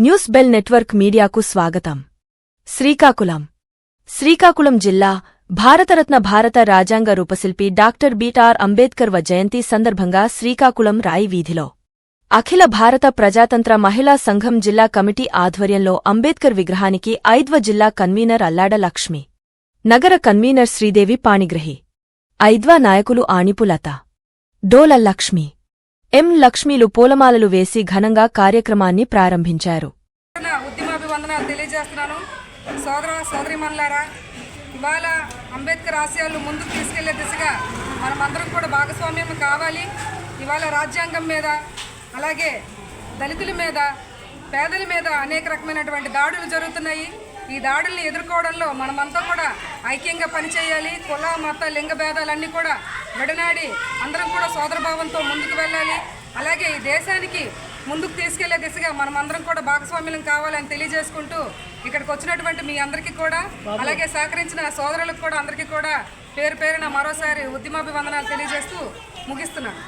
News bell network మీడియాకు స్వాగతం. శ్రీకాకుళం. శ్రీకాకుళం జిల్లా భారతరత్న భారత రాజ్యాంగ రూపశిల్పి డాక్టర్ బీటార్ అంబేద్కర్ వ జయంతి సందర్భంగా శ్రీకాకుళం రాయి వీధిలో అఖిల భారత ప్రజాతంత్ర మహిళా సంఘం జిల్లా కమిటీ ఆధ్వర్యంలో అంబేద్కర్ విగ్రహానికి ఐద్వ జిల్లా కన్వీనర్ అల్లాడ లక్ష్మి నగర కన్వీనర్ శ్రీదేవి పాణిగ్రహి ఐద్వా నాయకులు ఆణిపులత డోల లక్ష్మి ఎం లక్ష్మీలు పూలమాలలు వేసి ఘనంగా కార్యక్రమాన్ని ప్రారంభించారు. ఉద్యమాభివందనాలు తెలియజేస్తున్నాను. సోదర సోదరిమణులారా ఇవాళ అంబేద్కర్ ఆశయాలు ముందుకు తీసుకెళ్ళే దిశగా మనమందరం కూడా భాగస్వామ్యం కావాలి. ఇవాళ రాజ్యాంగం మీద అలాగే దళితుల మీద పేదల మీద అనేక రకమైనటువంటి దాడులు జరుగుతున్నాయి. ఈ దాడుల్ని ఎదుర్కోవడంలో మనమంతా కూడా ఐక్యంగా పనిచేయాలి. కుల మత లింగ భేదాలన్నీ కూడా విడనాడి అందరం కూడా సోదరభావంతో ముందుకు వెళ్ళాలి. అలాగే ఈ దేశానికి ముందుకు తీసుకెళ్ళే దిశగా మనమందరం కూడా భాగస్వామ్యం కావాలని తెలియజేసుకుంటూ ఇక్కడికి వచ్చినటువంటి మీ అందరికీ కూడా అలాగే సహకరించిన సోదరులకు కూడా అందరికీ కూడా పేరు పేరున మరోసారి ఉద్యమాభివందనాలు తెలియజేస్తూ ముగిస్తున్నాను.